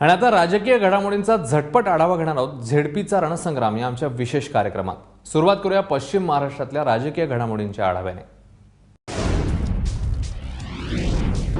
आणि आता राजकीय घडामोडींचा झटपट आढावा घेणार आहोत. झेडपीचा रणसंग्राम या आमच्या विशेष कार्यक्रमात. सुरुवात करूया पश्चिम महाराष्ट्रातल्या राजकीय घडामोडींच्या आढाव्याने.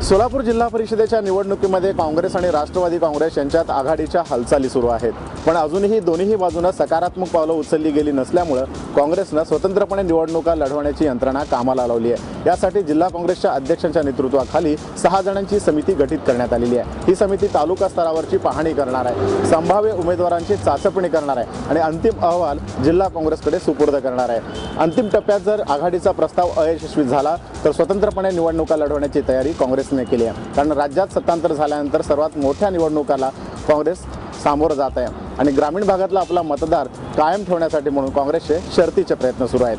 सोलापूर जिल्हा परिषदेच्या निवडणुकीमध्ये काँग्रेस आणि राष्ट्रवादी काँग्रेस यांच्यात आघाडीच्या हालचाली सुरू आहेत. पण अजूनही दोन्ही बाजूनं सकारात्मक पावलं उचलली गेली नसल्यामुळं काँग्रेसनं स्वतंत्रपणे निवडणुका लढवण्याची यंत्रणा कामाला लावली आहे. यासाठी जिल्हा काँग्रेसच्या अध्यक्षांच्या नेतृत्वाखाली सहा जणांची समिती गठीत करण्यात आलेली आहे. ही समिती तालुका स्तरावरची पाहणी करणार आहे. संभाव्य उमेदवारांची चाचपणी करणार आहे आणि अंतिम अहवाल जिल्हा काँग्रेसकडे सुपूर्द करणार आहे. अंतिम टप्प्यात जर आघाडीचा प्रस्ताव अयशस्वी झाला तर स्वतंत्रपणे निवडणुका लढवण्याची तयारी काँग्रेसने केली आहे. कारण राज्यात सत्तांतर झाल्यानंतर सर्वात मोठ्या निवडणुकाला काँग्रेस सामोरं जात आहे. आणि ग्रामीण भागातला आपला मतदार कायम ठेवण्यासाठी म्हणून काँग्रेसचे शर्तीचे प्रयत्न सुरू आहेत.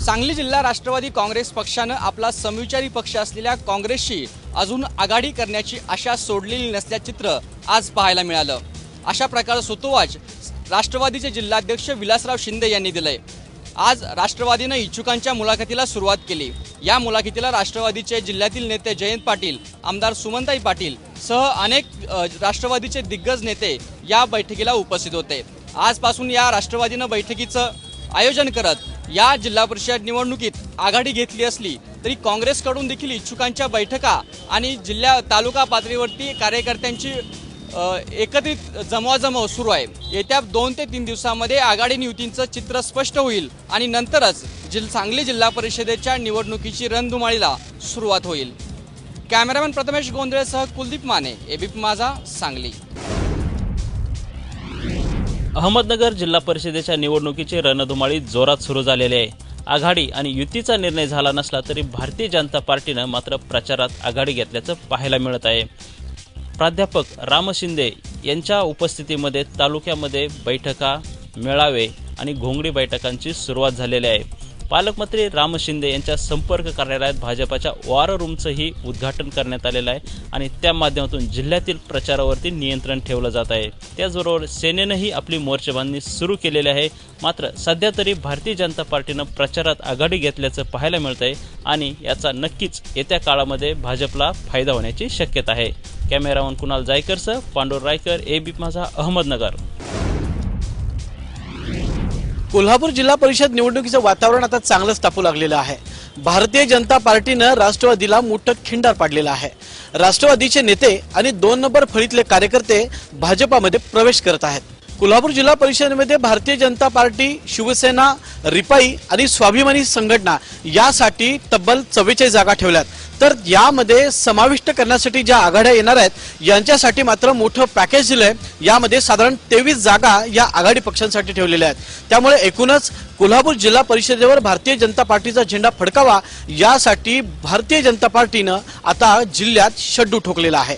सांगली जिल्हा राष्ट्रवादी काँग्रेस पक्षानं आपला समविचारी पक्ष असलेल्या काँग्रेसशी अजून आघाडी करण्याची आशा सोडलेली नसल्याचे चित्र आज पाहायला मिळालं. अशा प्रकारचं सुतोवाच राष्ट्रवादीचे जिल्हाध्यक्ष विलासराव शिंदे यांनी दिलंय. आज राष्ट्रवादीनं इच्छुकांच्या मुलाखतीला सुरुवात केली. या मुलाखतीला राष्ट्रवादीचे जिल्ह्यातील नेते जयंत पाटील आमदार सुमनताई पाटील सह अनेक राष्ट्रवादीचे दिग्गज नेते या बैठकीला उपस्थित होते. आजपासून या राष्ट्रवादीनं बैठकीचं आयोजन करत या जिल्हा परिषद निवडणुकीत आघाडी घेतली असली तरी काँग्रेसकडून देखील इच्छुकांच्या बैठका आणि जिल्हा तालुका पातळीवरती कार्यकर्त्यांची एकत्रित जमवाजमव सुरू आहे. येत्या दोन ते तीन दिवसामध्ये आघाडी युतींचं चित्र स्पष्ट होईल आणि नंतरच जिल सांगली जिल्हा परिषदेच्या निवडणुकीची रणधुमाळीला सुरुवात होईल. कॅमेरामॅन प्रथमेश गोंधळेसह कुलदीप माने एबीपी माझा सांगली. अहमदनगर जिल्हा परिषदेच्या निवडणुकीची रणधुमाळी जोरात सुरू झालेली आहे. आघाडी आणि युतीचा निर्णय झाला नसला तरी भारतीय जनता पार्टीनं मात्र प्रचारात आघाडी घेतल्याचं पाहायला मिळत आहे. प्राध्यापक राम शिंदे यांच्या उपस्थितीमध्ये तालुक्यामध्ये बैठका मेळावे आणि घोंगडी बैठकांची सुरुवात झालेली आहे. पालकमंत्री राम शिंदे यांच्या संपर्क कार्यालयात भाजपाच्या वॉर रूमचंही उद्घाटन करण्यात आलेलं आहे आणि त्या माध्यमातून जिल्ह्यातील प्रचारावरती नियंत्रण ठेवलं जात आहे. त्याचबरोबर सेनेनंही आपली मोर्चेबांधणी सुरू केलेली आहे. मात्र सध्या तरी भारतीय जनता पार्टीनं प्रचारात आघाडी घेतल्याचं पाहायला मिळतं आहे आणि याचा नक्कीच येत्या काळामध्ये भाजपला फायदा होण्याची शक्यता आहे. कॅमेरामन कुणाल जायकरसह पांडुर रायकर ए बी माझा अहमदनगर. कोल्हापूर जिल्हा परिषद निवडणुकीचं वातावरण आता चांगलंच तापू लागलेलं आहे. भारतीय जनता पार्टीनं राष्ट्रवादीला मोठं खिंडार पाडलेलं आहे. राष्ट्रवादीचे नेते आणि दोन नंबर फळीतले कार्यकर्ते भाजपामध्ये प्रवेश करत आहेत. कोल्हापूर जिल्हा परिषदेमध्ये भारतीय जनता पार्टी शिवसेना रिपाई आणि स्वाभिमानी संघटना यासाठी तब्बल चव्वेचाळीस जागा ठेवल्यात. तर यामध्ये समाविष्ट करण्यासाठी ज्या आघाड्या येणार आहेत यांच्यासाठी मात्र मोठं पॅकेज दिलंय. यामध्ये साधारण तेवीस जागा या आघाडी पक्षांसाठी ठेवलेल्या आहेत. त्यामुळे एकूणच कोल्हापूर जिल्हा परिषदेवर भारतीय जनता पार्टीचा झेंडा फडकावा यासाठी भारतीय जनता पार्टीनं आता जिल्ह्यात शड्डू ठोकलेला आहे.